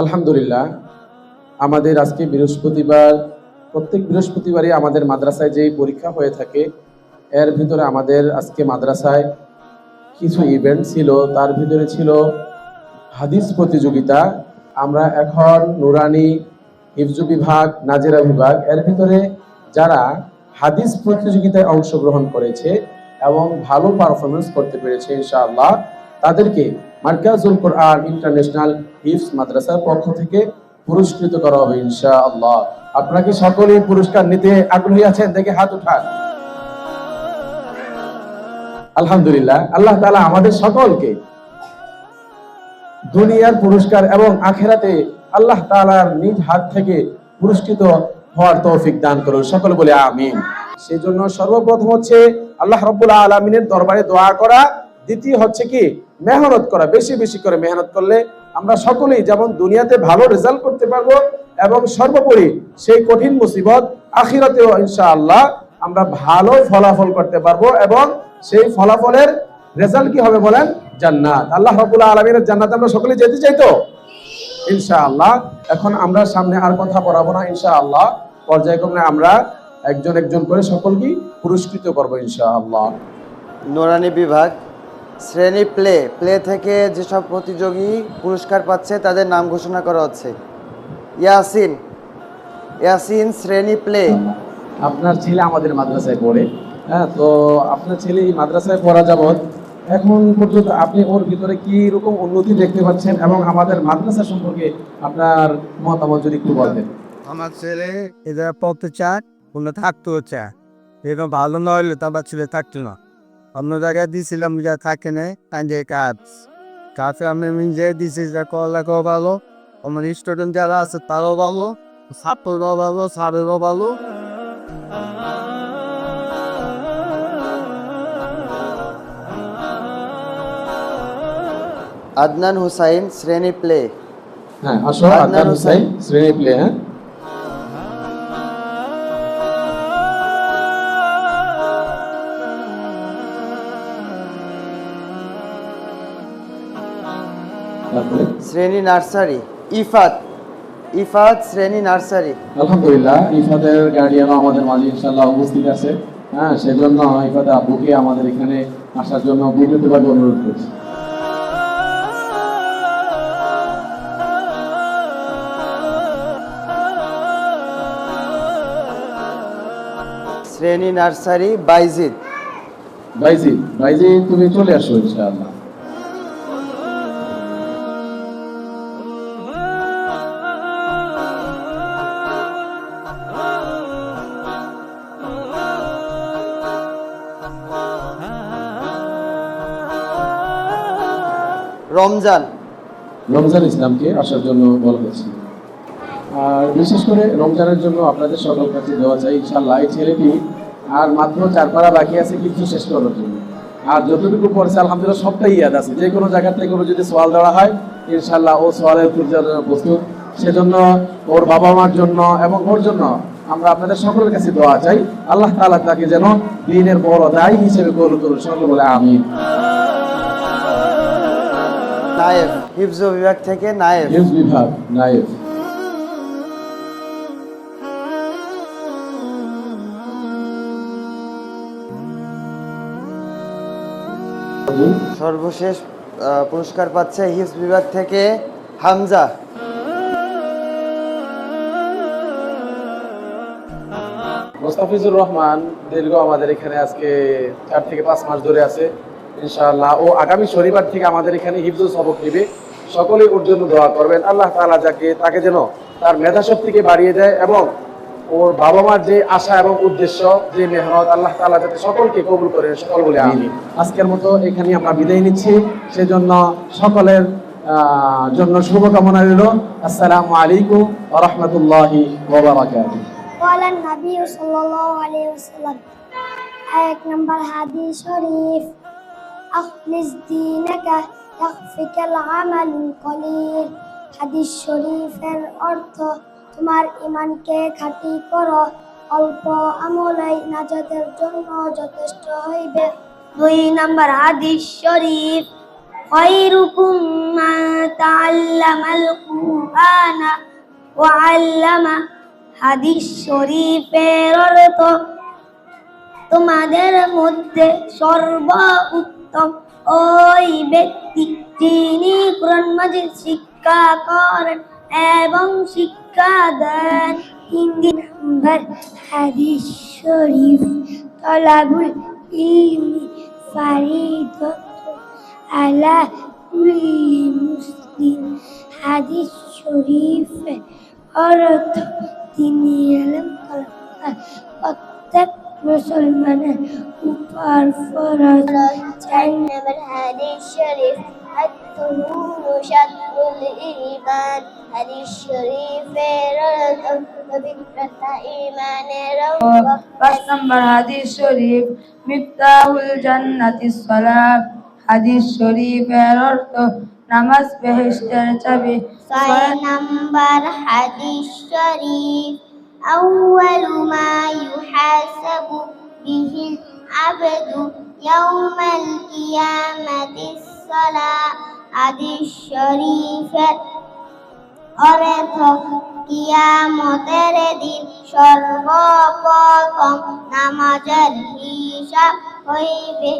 আলহামদুলিল্লাহ, আমাদের আজকে বৃহস্পতিবার, প্রত্যেক বৃহস্পতিবারই আমাদের মাদ্রাসায় যেই পরীক্ষা হয়ে থাকে, এর ভিতরে আমাদের আজকে মাদ্রাসায় কিছু ইভেন্ট ছিল, তার ভিতরে ছিল হাদিস প্রতিযোগিতা। আমরা এখন নুরানি, হিফজু বিভাগ, নাজেরা বিভাগ, এর ভিতরে যারা হাদিস প্রতিযোগিতায় অংশগ্রহণ করেছে এবং ভালো পারফরমেন্স করতে পেরেছে, ইনশাআল্লাহ তাদেরকে মার্কাজুল কোরআন ইন্টারন্যাশনাল হিফস মাদ্রাসার পক্ষ থেকে পুরস্কৃত করা হবে ইনশাআল্লাহ। আপনারা কি সকলেই পুরস্কার নিতে আগ্রহী আছেন? দেখে হাত উঠান। আলহামদুলিল্লাহ, আল্লাহ তাআলা আমাদের সকলকে দুনিয়ার পুরস্কার এবং আখেরাতে আল্লাহ তাআলার নিজ হাত থেকে পুরস্কৃত হওয়ার তৌফিক দান করুন। সকলে বলে আমিন। সেই জন্য সর্বপ্রথম হচ্ছে আল্লাহ রব্বুল আলমিনের দরবারে দোয়া করা। দ্বিতীয় হচ্ছে কি, মেহনত করা, বেশি বেশি করে মেহনত করলে আমরা সকলেই যেমন দুনিয়াতে ভালো রেজাল্ট করতে পারব এবং সর্বোপরি সেই কঠিন মুসিবত আখিরাতেও ইনশাআল্লাহ আমরা ভালো ফলাফল করতে পারব এবং সেই ফলাফলের রেজাল্ট কি হবে বলেন? জান্নাত। আল্লাহ রাব্বুল আলামিনের জান্নাতে আমরা সকলে যেতে চাই তো? ইনশাআল্লাহ। এখন আমরা সামনে আর কথা পড়াবো না ইনশাআল্লাহ। পর্যায়ক্রমে আমরা একজন একজন করে সকলকে পুরস্কৃত করব ইনশাআল্লাহ। নোরানি বিভাগ শ্রেণি প্লে প্লে থেকে যেসব প্রতিযোগী পুরস্কার পাচ্ছে তাদের নাম ঘোষণা করা হচ্ছে। ইয়াসিন ইয়াসিন শ্রেণি প্লে। আপনার ছেলে আমাদের মাদ্রাসায় পড়ে হ্যাঁ তো আপনার ছেলে এই মাদ্রাসায় পড়া যাবত এখন পর্যন্ত আপনি ওর ভিতরে কি রকম উন্নতি দেখতে পাচ্ছেন এবং আমাদের মাদ্রাসা সম্পর্কে আপনার মতামত যদি একটু বলতেন। আমার ছেলে এদের পড়তে চায় কোনো থাকতেও চায়। এরকম ভালো না হলে তো আমার ছেলে থাকতো না। অন্য জায়গায় দিয়েছিলাম যা থাকে না তাই যে কাজ। কাজে আমি নিজে দিছি যা পড়ালেখাও ভালো আমার স্টুডেন্ট যারা আছে তারাও ভালো ছাত্ররাও ভালো স্যারেরও ভালো। আদনান হুসাইন শ্রেণি প্লে। হ্যাঁ আসো আদনান আদনান হুসাইন। শ্রেণি প্লে হ্যাঁ। শ্রেণি নার্সারি ইফাত ইফাত শ্রেণি নার্সারি। আলহামদুলিল্লাহ ইফাদের গার্ডিয়ানও আমাদের মাঝে ইনশাল্লাহ উপস্থিত আছে। হ্যাঁ সেজন্য ইফাদের আব্বুকে আমাদের এখানে আসার জন্য বিনীতভাবে অনুরোধ করছি। শ্রেণি নার্সারি বাইজিদ। ভাইজি ভাইজি তুমি চলে আসো ইনশাআল্লাহ। রমজান। রমজান ইসলামকে আসার জন্য বলা হয়েছে। আর বিশেষ করে রমজানের জন্য আপনাদের সকল কাছে দেওয়া চাই ইনশাআল্লাহ। এই ছেলেটি আর মাত্র চার পাড়া বাকি আছে, কিছু শেষ করার জন্য। আর যতটুকু পড়ছে, আলহামদুলিল্লাহ, সবটাই ইয়াদ আছে। যে কোনো জায়গা থেকে কোনো যদি সওয়াল দেওয়া হয়, ইনশাআল্লাহ, ও জন্য প্রস্তুত। সেজন্য ওর বাবা মার জন্য এবং ওর জন্য আমরা আপনাদের সকলের কাছে দোয়া চাই। আল্লাহ তাআলা তাকে যেন দিনের বড় দায়ী হিসেবে কবুল করুন। সকল বলে আমিন। নায়েব। হিফজ বিভাগ থেকে নায়েব। নিউজ বিভাগ নায়েব। সর্বশেষ পুরস্কার পাচ্ছে হিফজ বিভাগ থেকে হামজা। মোস্তাফিজুর রহমান দীর্ঘ আমাদের এখানে আজকে চার থেকে পাঁচ মাস ধরে আছে। ইনশাআল্লাহ ও আগামী শনিবার থেকে আমাদের এখানে হিফজুল সবক নেবে সকলেই ওর জন্য দোয়া করবেন আল্লাহ তাআলা যাকে তাকে যেন তার মেধা শক্তিকে বাড়িয়ে দেয় এবং ওর বাবা মার যে আশা এবং উদ্দেশ্য যে মেহনত আল্লাহ তাআলা যাতে সকলকে কবুল করে সকল বলে আমি আজকের মতো এখানে আমরা বিদায় নিচ্ছি সেজন্য সকলের আহ, জন্য শুভকামনা রইল আসসালামু আলাইকুম ওয়া রাহমাতুল্লাহি ওয়া বারাকাতুহু قال النبي صلى الله عليه وسلم এক নম্বর হাদিস শরীফ أخلص دينك يخفك العمل القليل হাদিস শরীফের অর্থ তোমার ইমানকে খাঁটি করো অল্প আমলাই নাজাতের জন্য যথেষ্ট হইবে দুই নম্বর হাদিস শরীফ خيركم من تعلم القرآن وعلم হাদিস শরীফের অর্থ তোমাদের মধ্যে সর্ব উত্তম ওই ব্যক্তি যিনি কোরআন মাজিদ শিক্ষা করেন এবং শিক্ষা দেন হিন্দি নম্বর হাদিস শরীফ, তলাবুল ইলমি ফারিদত আলা কুল্লি মুসলিম, হাদিস শরীফের অর্থ তিনি এলেম করেন প্রত্যেক মুসলমানের উপর ফরজ চার নম্বর হাদিস শরীফ التنون شطر الإيمان হাদিস শরীফের অর্থ পবিত্রতা ইমানের অঙ্গ পাঁচ নম্বর হাদিস শরীফ মিফতাহুল জান্নাতিস সালাত হাদিস শরীফের অর্থ নামাজ বেহেশতের চাবি ছয় নম্বর হাদিস শরীফ أول ما يحاسب به العبد يوم القيامة الصلاة হাদিস শরীফের অর্থ কিয়ামতের দিন সর্বপ্রথম নামাজের হিসাব হইবে